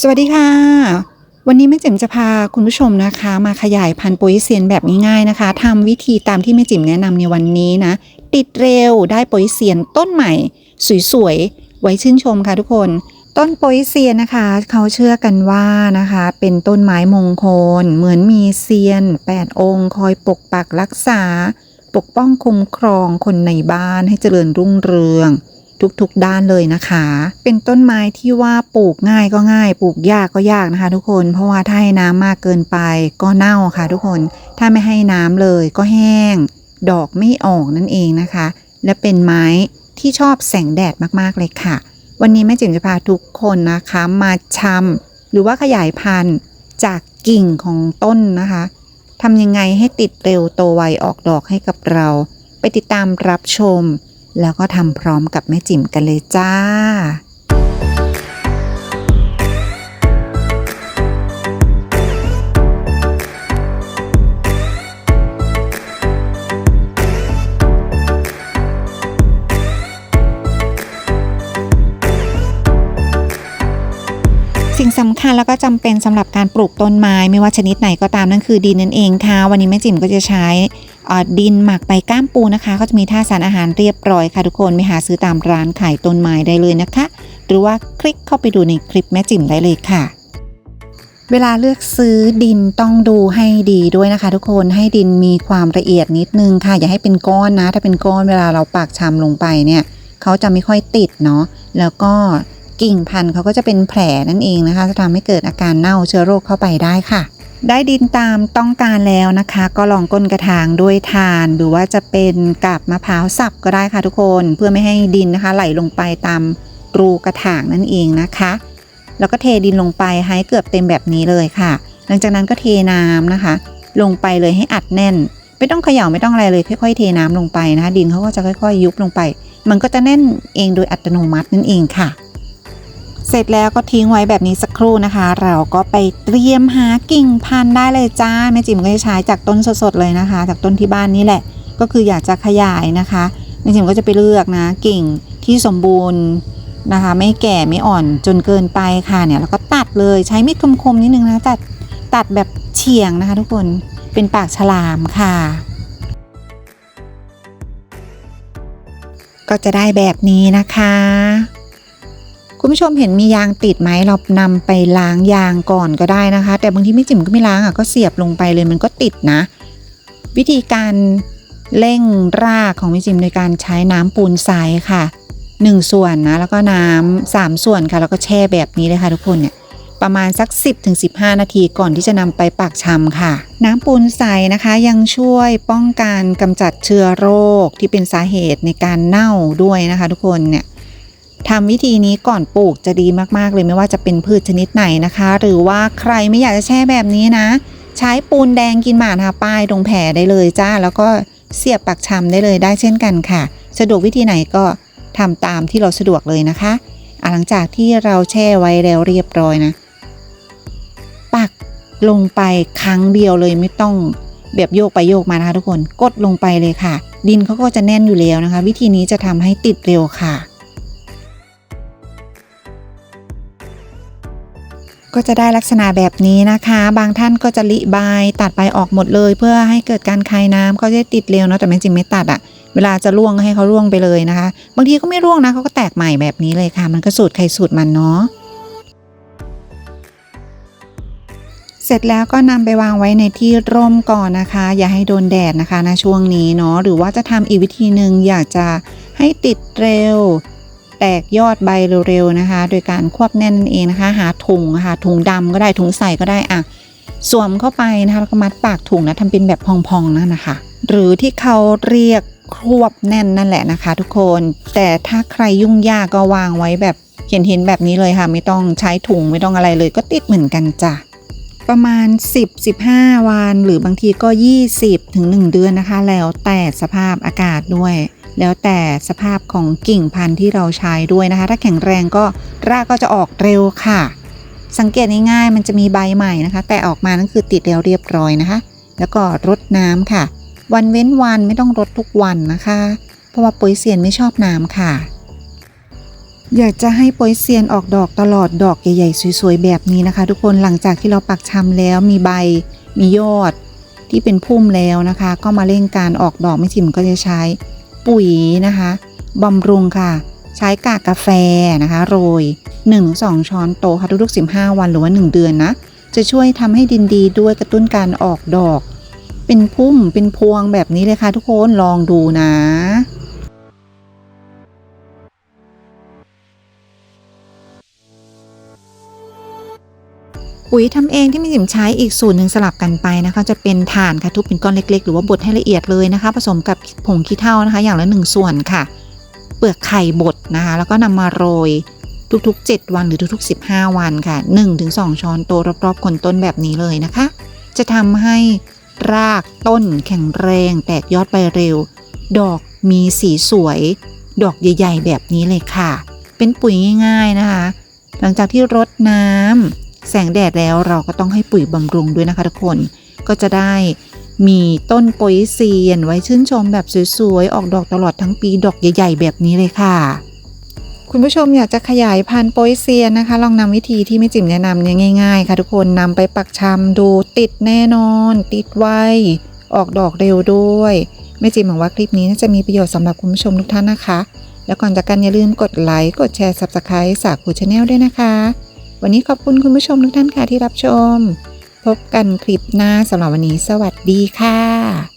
สวัสดีค่ะ วันนี้แม่จิ๋มจะพาคุณผู้ชมนะคะ มาขยายพันธุ์โปยเซียนแบบง่ายๆนะคะทำวิธีตามที่แม่จิ๋มแนะนำในวันนี้นะ ติดเร็วได้โปยเซียนต้นใหม่ สวยๆ ไว้ชื่นชมค่ะทุกคน ต้นโปยเซียนนะคะ เขาเชื่อกันว่านะคะ เป็นต้นไม้มงคล เหมือนมีเซียน 8 องค์ คอยปกปักรักษา ปกป้องคุ้มครองคนในบ้านให้เจริญรุ่งเรือง ทุกๆด้านเลยนะคะ เป็นต้นไม้ที่ว่าปลูกง่ายก็ง่าย ปลูกยากก็ยากนะคะ ทุกคนเพราะว่าถ้าให้น้ำมากเกินไปก็เน่าค่ะ ทุกคนถ้าไม่ให้น้ำเลยก็แห้ง ดอกไม่ออกนั่นเองนะคะ และเป็นไม้ที่ชอบแสงแดดมากๆเลยค่ะ วันนี้แม่จิ๋มจะพาทุกคนนะคะมาชำหรือว่าขยายพันธุ์จากกิ่งของต้นนะคะทำยังไงให้ติดเร็วโตไวออกดอกให้กับเรา ไปติดตามรับชม แล้วก็ทำพร้อมกับแม่จิ๋มกันเลยจ้า คัญแล้วก็จำเป็นสำหรับการปลูกต้นไม้ไม่ว่าชนิดไหนก็ตามนั่นคือดินนั่นเองค่ะ วันนี้แม่จิ๋มก็จะใช้ดินหมักใบก้ามปูนะคะก็จะมีท่าสารอาหารเรียบร้อยค่ะทุกคนไม่หาซื้อตามร้านขายต้นไม้ได้เลยนะคะ หรือว่าคลิกเข้าไปดูในคลิปแม่จิ๋มได้เลยค่ะ เวลาเลือกซื้อดินต้องดูให้ดีด้วยนะคะ ทุกคนให้ดินมีความละเอียดนิดนึงค่ะ อย่าให้เป็นก้อนนะ ถ้าเป็นก้อนเวลาเราปากชำลงไปเนี่ยเขาจะไม่ค่อยติดเนาะแล้วก็ กิ่งพันธุ์เขาก็จะเป็นแผลนั่นเองนะคะจะทำให้เกิดอาการเน่าเชื้อโรคเข้าไปได้ค่ะ ได้ดินตามต้องการแล้วนะคะ ก็ลองก้นกระถางด้วยทาน หรือว่าจะเป็นกับมะพร้าวสับก็ได้ค่ะทุกคนเพื่อไม่ให้ดินนะคะ ไหลลงไปตามรูกระถางนั่นเองนะคะ แล้วก็เทดินลงไปให้เกือบเต็มแบบนี้เลยค่ะ หลังจากนั้นก็เทน้ำนะคะ ลงไปเลยให้อัดแน่น ไม่ต้องเขย่าไม่ต้องอะไรเลยค่อยๆ เทน้ำลงไปนะคะ ดินเขาก็จะค่อยๆ ยุบลงไป มันก็จะแน่นเองโดยอัตโนมัตินั่นเองค่ะ สร็จแล้วก็ทิ้งไว้แบบนี้สักครู่นะคะ เราก็ไปเตรียมหากิ่งพันธุ์ได้เลยจ้าแม่จิ๋มก็จะใช้จากต้นสดๆเลยนะคะ จากต้นที่บ้านนี่แหละ ก็คืออยากจะขยายนะคะแม่จิ๋มก็จะไปเลือกนะ กิ่งที่สมบูรณ์นะคะ ไม่แก่ไม่อ่อนจนเกินไปค่ะเนี่ยแล้วก็ตัดเลยใช้มีดคมๆนิดนึงนะตัดตัดแบบเฉียงนะคะ ทุกคนเป็นปากฉลามค่ะ ก็จะได้แบบนี้นะคะ คุณผู้ชมเห็นมียางติดไหมเรานำไปล้างยางก่อนก็ได้นะคะ แต่บางทีไม่จิ๋มก็ไม่ล้างอะก็เสียบลงไปเลยมันก็ติดนะ วิธีการเร่งรากของม่จิ๋มโดยการใช้น้ำปูนทรายค่ะ 1 ส่วนนะแล้วก็น้ำสามส่วนค่ะ แล้วก็แช่แบบนี้เลยค่ะทุกคนเนี่ยประมาณสัก 10-15 นาทีก่อนที่จะนำไปปักชำค่ะ น้ำปูนใสนะคะยังช่วยป้องกันกำจัดเชื้อโรคที่เป็นสาเหตุในการเน่าด้วยนะคะ ทุกคนเนี่ย ทำวิธีนี้ก่อนปลูกจะดีมากๆ เลยไม่ว่าจะเป็นพืชชนิดไหนนะคะ หรือว่าใครไม่อยากจะแช่แบบนี้นะ ใช้ปูนแดงกินหมาทาป้ายตรงแผลได้เลยจ้า แล้วก็เสียบปักชำได้เลยได้เช่นกันค่ะ สะดวกวิธีไหนก็ทำตามที่เราสะดวกเลยนะคะหลังจากที่เราแช่ไว้แล้วเรียบร้อยนะ ปักลงไปครั้งเดียวเลยไม่ต้องแบบโยกไปโยกมานะคะทุกคนกดลงไปเลยค่ะ ดินเขาก็จะแน่นอยู่แล้วนะคะ วิธีนี้จะทำให้ติดเร็วค่ะ ก็จะได้ลักษณะแบบนี้นะคะ บางท่านก็จะลิใบตัดใบออกหมดเลย เพื่อให้เกิดการคายน้ำก็จะติดเร็วเนาะแต่แม่จิมไม่ตัดอะเวลาจะร่วงให้เขาร่วงไปเลยนะคะ บางทีก็ไม่ร่วงนะเขาก็แตกใหม่แบบนี้เลยค่ะ มันก็สูตรใครสูตรมันเนาะเสร็จแล้วก็นำไปวางไว้ในที่ร่มก่อนนะคะ อย่าให้โดนแดดนะคะณช่วงนี้เนาะหรือว่าจะทำอีกวิธีหนึ่งอยากจะให้ติดเร็ว แตกยอดใบเร็วๆนะคะ โดยการควบแน่นนั่นเองนะคะ หาถุงค่ะถุงดำก็ได้ถุงใส่ก็ได้อะสวมเข้าไปนะคะแล้วก็มัดปากถุงนะทำเป็นแบบพองๆนั่นนะคะ หรือที่เขาเรียกควบแน่นนั่นแหละนะคะ ทุกคน แต่ถ้าใครยุ่งยากก็วางไว้แบบเห็นเห็นๆแบบนี้เลยค่ะ ไม่ต้องใช้ถุงไม่ต้องอะไรเลยก็ติดเหมือนกันจ้ะประมาณ 10-15 วัน หรือ บางทีก็ 20ถึง1เดือนนะคะ แล้วแต่สภาพอากาศด้วย แล้วแต่สภาพของกิ่งพันธุ์ที่เราใช้ด้วยนะคะ ถ้าแข็งแรงก็รากก็จะออกเร็วค่ะ สังเกตง่ายๆมันจะมีใบใหม่นะคะ แต่ออกมานั่นคือติดแล้วเรียบร้อยนะคะ แล้วก็รดน้ำค่ะ วันเว้นวันไม่ต้องรดทุกวันนะคะ เพราะว่าปุ๋ยเซียนไม่ชอบน้ำค่ะ อยากจะให้โปยเซียนออกดอกตลอดดอกใหญ่ๆสวยๆแบบนี้นะคะ ทุกคนหลังจากที่เราปักชำแล้วมีใบมียอดที่เป็นพุ่มแล้วนะคะ ก็มาเร่งการออกดอกไม่จิมก็จะใช้ ปุ๋ยนะคะบำรุงค่ะ ใช้กากกาแฟนะคะ โรย 1-2 ช้อนโต๊ะค่ะทุกๆ 15 วันหรือว่า 1 เดือนนะ จะช่วยทำให้ดินดีด้วยกระตุ้นการออกดอก เป็นพุ่มเป็นพวงแบบนี้เลยค่ะทุกคนลองดูนะ ปุ๋ยทำเองที่ม่จิมใช้อีกสูตรหนึ่งสลับกันไปนะคะ จะเป็นถ่านค่ะทุบเป็นก้อนเล็ก ๆ หรือว่าบดให้ละเอียดเลยนะคะ ผสมกับผงขี้เถ้านะคะ อย่างละหนึ่งส่วนค่ะ เปลือกไข่บดนะคะ แล้วก็นำมาโรยทุกๆ 7 วันหรือทุกๆ 15 วันค่ะ 1-2 ช้อนโต๊ะรอบๆคนต้นแบบนี้เลยนะคะ จะทำให้รากต้นแข็งแรง แตกยอดใบเร็ว ดอกมีสีสวย ดอกใหญ่ ๆ แบบนี้เลยค่ะ เป็นปุ๋ยง่าย ๆนะคะ หลังจากที่รดน้ำ แสงแดดแล้วเราก็ต้องให้ปุ๋ยบำรุงด้วยนะคะทุกคน ก็จะได้มีต้นโปยเซียนไว้ชื่นชมแบบสวยๆ ออกดอกตลอดทั้งปีดอกใหญ่ ๆ แบบนี้เลยค่ะ คุณผู้ชมอยากจะขยายพันธุ์โปยเซียนนะคะ ลองนำวิธีที่แม่จิ๋มแนะนำเนี่ยง่าย ๆ ค่ะทุกคนนำไปปักชำดูติดแน่นอน ติดไวออกดอกเร็วด้วยแม่จิ๋มหวังว่าคลิปนี้น่าจะมีประโยชน์สำหรับคุณผู้ชมทุกท่านนะคะ แล้วก่อนจากกันอย่าลืมกดไลค์กดแชร์ Subscribe สาคูชาแนลด้วยนะคะ วันนี้ขอบคุณคุณผู้ชมทุกท่านค่ะที่รับชม พบกันคลิปหน้าสำหรับวันนี้ สวัสดีค่ะ